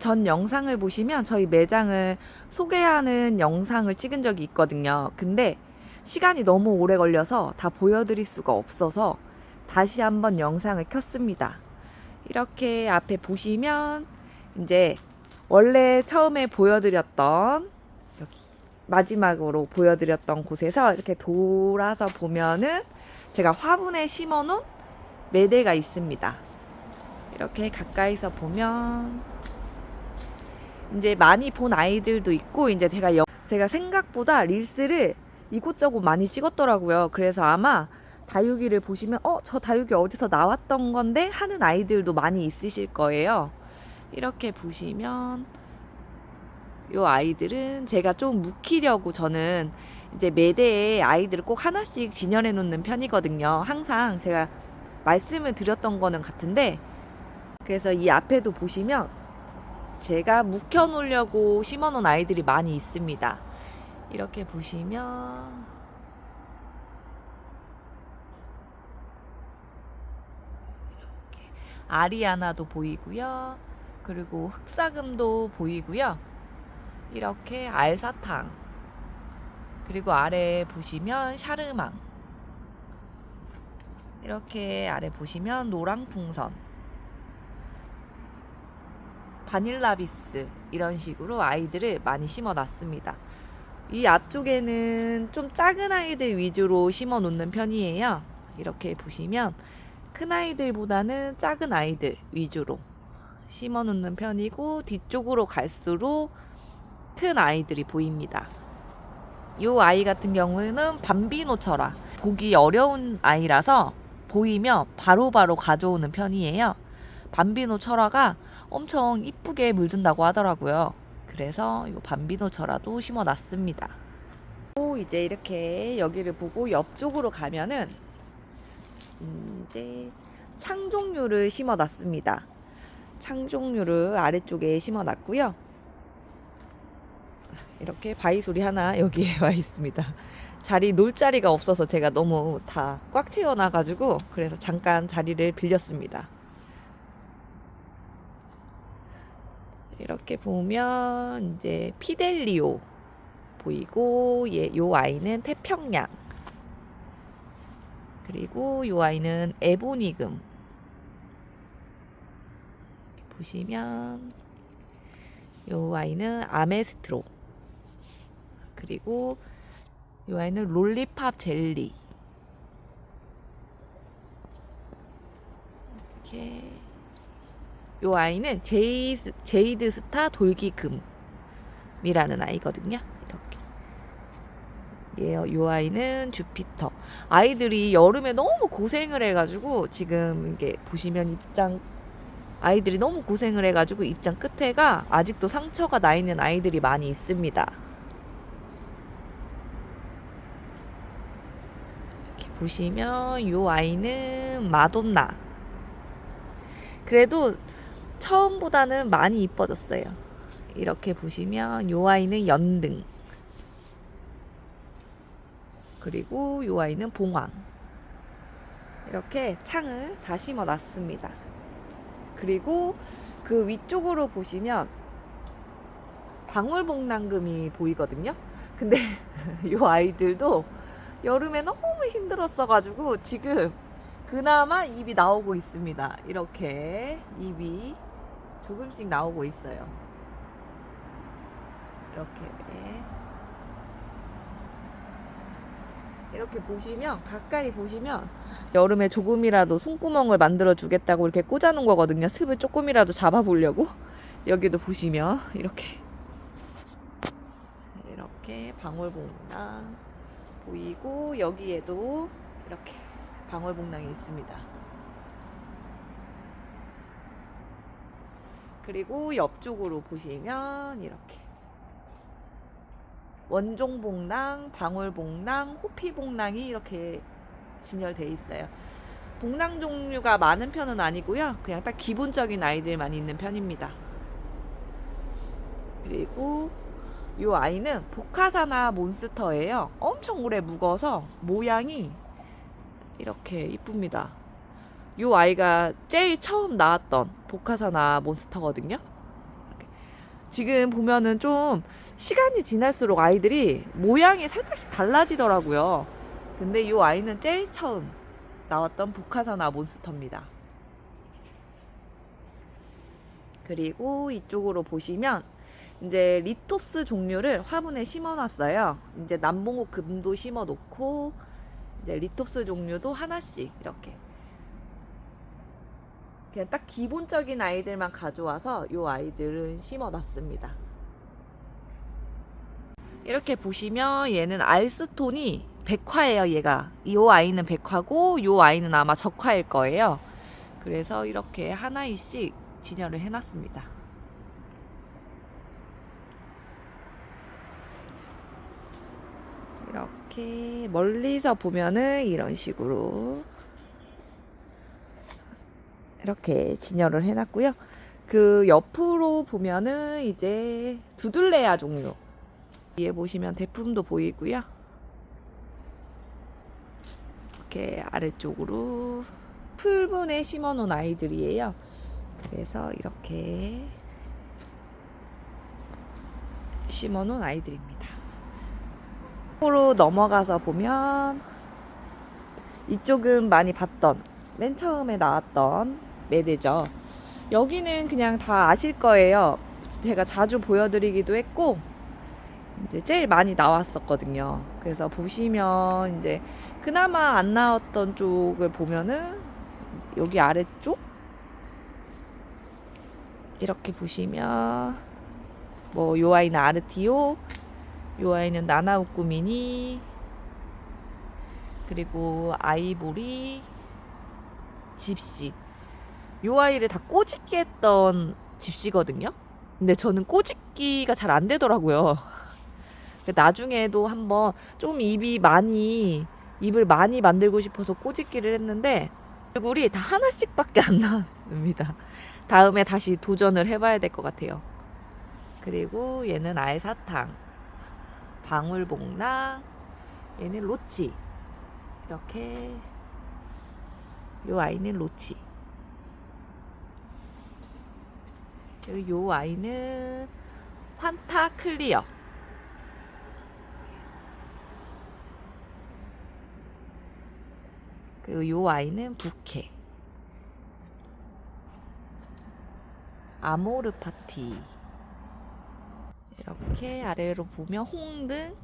전 영상을 보시면 저희 매장을 소개하는 영상을 찍은 적이 있거든요. 근데 시간이 너무 오래 걸려서 다 보여드릴 수가 없어서 다시 한번 영상을 켰습니다. 이렇게 앞에 보시면 이제 원래 처음에 보여드렸던 여기 마지막으로 보여드렸던 곳에서 이렇게 돌아서 보면은 제가 화분에 심어놓은 매대가 있습니다. 이렇게 가까이서 보면 이제 많이 본 아이들도 있고 이제 제가 여- 제가 생각보다 릴스를 이곳저곳 많이 찍었더라고요. 그래서 아마 다육이를 보시면 어 저 다육이 어디서 나왔던 건데 하는 아이들도 많이 있으실 거예요. 이렇게 보시면 요 아이들은 제가 좀 묵히려고 저는 이제 매대에 아이들을 꼭 하나씩 진열해 놓는 편이거든요. 항상 제가 말씀을 드렸던 거는 같은데 그래서 이 앞에도 보시면 제가 묵혀 놓으려고 심어 놓은 아이들이 많이 있습니다. 이렇게 보시면 이렇게 아리아나도 보이고요. 그리고 흑사금도 보이고요. 이렇게 알사탕 그리고 아래 보시면 샤르망 이렇게 아래 보시면 노랑풍선 바닐라비스 이런 식으로 아이들을 많이 심어 놨습니다. 이 앞쪽에는 좀 작은 아이들 위주로 심어 놓는 편이에요. 이렇게 보시면 큰 아이들보다는 작은 아이들 위주로 심어 놓는 편이고 뒤쪽으로 갈수록 큰 아이들이 보입니다. 이 아이 같은 경우에는 밤비노처라 보기 어려운 아이라서 보이면 바로바로 가져오는 편이에요. 밤비노 철화가 엄청 이쁘게 물든다고 하더라고요. 그래서 이 밤비노 철화도 심어 놨습니다. 또 이제 이렇게 여기를 보고 옆쪽으로 가면은 음, 이제 창종류를 심어 놨습니다. 창종류를 아래쪽에 심어 놨고요. 이렇게 바위 소리 하나 여기에 와 있습니다. 자리 놀 자리가 없어서 제가 너무 다 꽉 채워놔 가지고 그래서 잠깐 자리를 빌렸습니다. 이렇게 보면 이제 피델리오 보이고 예, 요 아이는 태평양. 그리고 요 아이는 에보니금. 보시면 요 아이는 아메스트로. 그리고 요 아이는 롤리팝 젤리. 이렇게 요 아이는 제이스, 제이드 스타 돌기금이라는 아이거든요. 이렇게. 예, 요 아이는 주피터. 아이들이 여름에 너무 고생을 해가지고 지금 이게 보시면 입장 아이들이 너무 고생을 해가지고 입장 끝에가 아직도 상처가 나 있는 아이들이 많이 있습니다. 이렇게 보시면 요 아이는 마돈나. 그래도 처음보다는 많이 이뻐졌어요. 이렇게 보시면 요 아이는 연등. 그리고 요 아이는 봉황. 이렇게 창을 다 심어 놨습니다. 그리고 그 위쪽으로 보시면 방울복랑금이 보이거든요. 근데 요 아이들도 여름에 너무 힘들었어가지고 지금 그나마 입이 나오고 있습니다. 이렇게 입이 조금씩 나오고 있어요. 이렇게. 이렇게 보시면, 가까이 보시면, 여름에 조금이라도 숨구멍을 만들어 주겠다고 이렇게 꽂아 놓은 거거든요. 습을 조금이라도 잡아 보려고. 여기도 보시면, 이렇게. 이렇게 방울복랑 보이고, 여기에도 이렇게 방울복랑이 있습니다. 그리고 옆쪽으로 보시면 이렇게 원종복랑, 방울복랑, 호피복랑이 이렇게 진열돼 있어요. 복랑 종류가 많은 편은 아니고요. 그냥 딱 기본적인 아이들만 있는 편입니다. 그리고 이 아이는 보카사나 몬스터예요. 엄청 오래 묵어서 모양이 이렇게 이쁩니다. 이 아이가 제일 처음 나왔던 보카사나 몬스터거든요. 지금 보면은 좀 시간이 지날수록 아이들이 모양이 살짝씩 달라지더라고요. 근데 이 아이는 제일 처음 나왔던 복화사나 몬스터입니다. 그리고 이쪽으로 보시면 이제 리톱스 종류를 화분에 심어놨어요. 이제 남봉옥 금도 심어놓고 이제 리톱스 종류도 하나씩 이렇게 그냥 딱 기본적인 아이들만 가져와서 이 아이들은 심어놨습니다. 이렇게 보시면 얘는 알스톤이 백화예요, 얘가. 이 아이는 백화고 이 아이는 아마 적화일 거예요. 그래서 이렇게 하나씩 진열을 해놨습니다. 이렇게 멀리서 보면은 이런 식으로 이렇게 진열을 해놨고요. 그 옆으로 보면은 이제 두들레아 종류 위에 보시면 대품도 보이고요. 이렇게 아래쪽으로 풀분에 심어놓은 아이들이에요. 그래서 이렇게 심어놓은 아이들입니다. 으로 넘어가서 보면 이쪽은 많이 봤던 맨 처음에 나왔던 매대죠. 여기는 그냥 다 아실 거예요. 제가 자주 보여드리기도 했고 이제 제일 많이 나왔었거든요. 그래서 보시면 이제 그나마 안 나왔던 쪽을 보면은 여기 아래쪽 이렇게 보시면 뭐 요 아이는 아르티오, 요 아이는 나나우쿠 미니, 그리고 아이보리, 집시. 요 아이를 다 꼬집기 했던 집시거든요. 근데 저는 꼬집기가 잘 안 되더라고요. 나중에도 한번 좀 입이 많이 입을 많이 만들고 싶어서 꼬집기를 했는데 얼굴이 다 하나씩밖에 안 나왔습니다. 다음에 다시 도전을 해봐야 될 것 같아요. 그리고 얘는 알사탕, 방울복랑, 얘는 로치. 이렇게 요 아이는 로치. 그리고 요 아이는 환타 클리어. 그리고 요 아이는 부케. 아모르 파티. 이렇게 아래로 보면 홍등,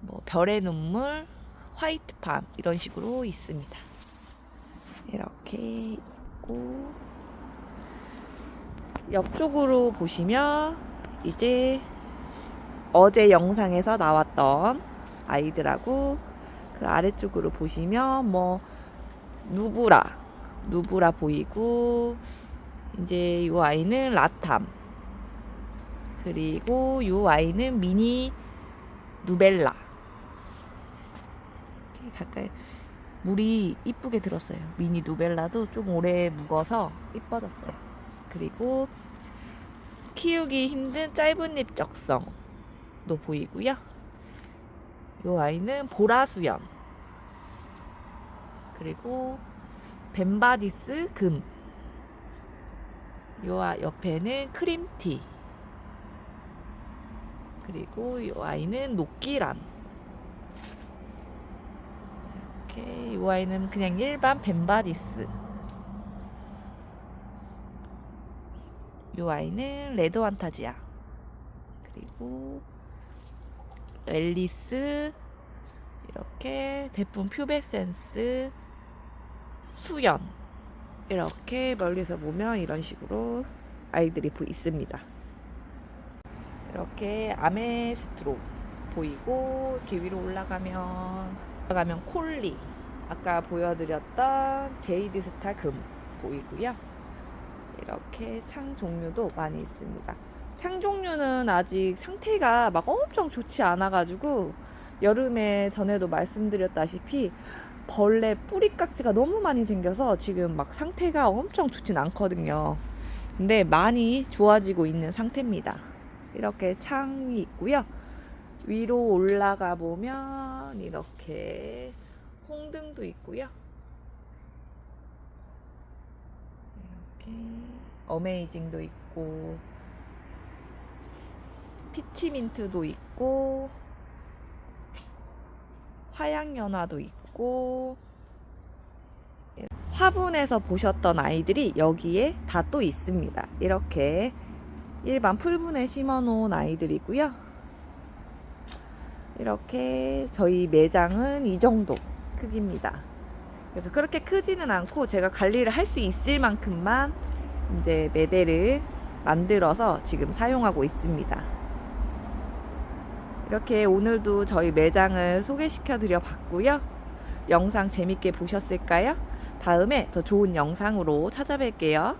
뭐 별의 눈물, 화이트 팜 이런 식으로 있습니다. 이렇게 있고 옆쪽으로 보시면 이제 어제 영상에서 나왔던 아이들하고 그 아래쪽으로 보시면 뭐 누브라 누브라 보이고 이제 이 아이는 라탐 그리고 이 아이는 미니 누벨라. 이렇게 가까이 물이 이쁘게 들었어요. 미니 누벨라도 좀 오래 묵어서 이뻐졌어요 그리고 키우기 힘든 짧은 잎 적성도 보이고요 이 아이는 보라수연 그리고 벤바디스 금. 요 아- 옆에는 크림티. 그리고 요 아이는 녹기란. 이렇게 요 아이는 그냥 일반 벤바디스. 요 아이는 레드 환타지아. 그리고 앨리스 이렇게 대품 퓨베센스 수연 이렇게 멀리서 보면 이런 식으로 아이들이 보- 있습니다. 이렇게 아메스트로 보이고 이렇게 위로 올라가면 올라가면 콜리 아까 보여드렸던 제이드 스타 금 보이고요. 이렇게 창 종류도 많이 있습니다. 창 종류는 아직 상태가 막 엄청 좋지 않아가지고 여름에 전에도 말씀드렸다시피 벌레 뿌리깍지가 너무 많이 생겨서 지금 막 상태가 엄청 좋진 않거든요. 근데 많이 좋아지고 있는 상태입니다. 이렇게 창이 있고요. 위로 올라가 보면 이렇게 홍등도 있고요. 이렇게 어메이징도 있고 피치민트도 있고 화양연화도 있고 화분에서 보셨던 아이들이 여기에 다 또 있습니다. 이렇게 일반 풀분에 심어 놓은 아이들이고요. 이렇게 저희 매장은 이 정도 크기입니다. 그래서 그렇게 크지는 않고 제가 관리를 할 수 있을 만큼만 이제 매대를 만들어서 지금 사용하고 있습니다. 이렇게 오늘도 저희 매장을 소개시켜 드려 봤고요. 영상 재밌게 보셨을까요? 다음에 더 좋은 영상으로 찾아뵐게요.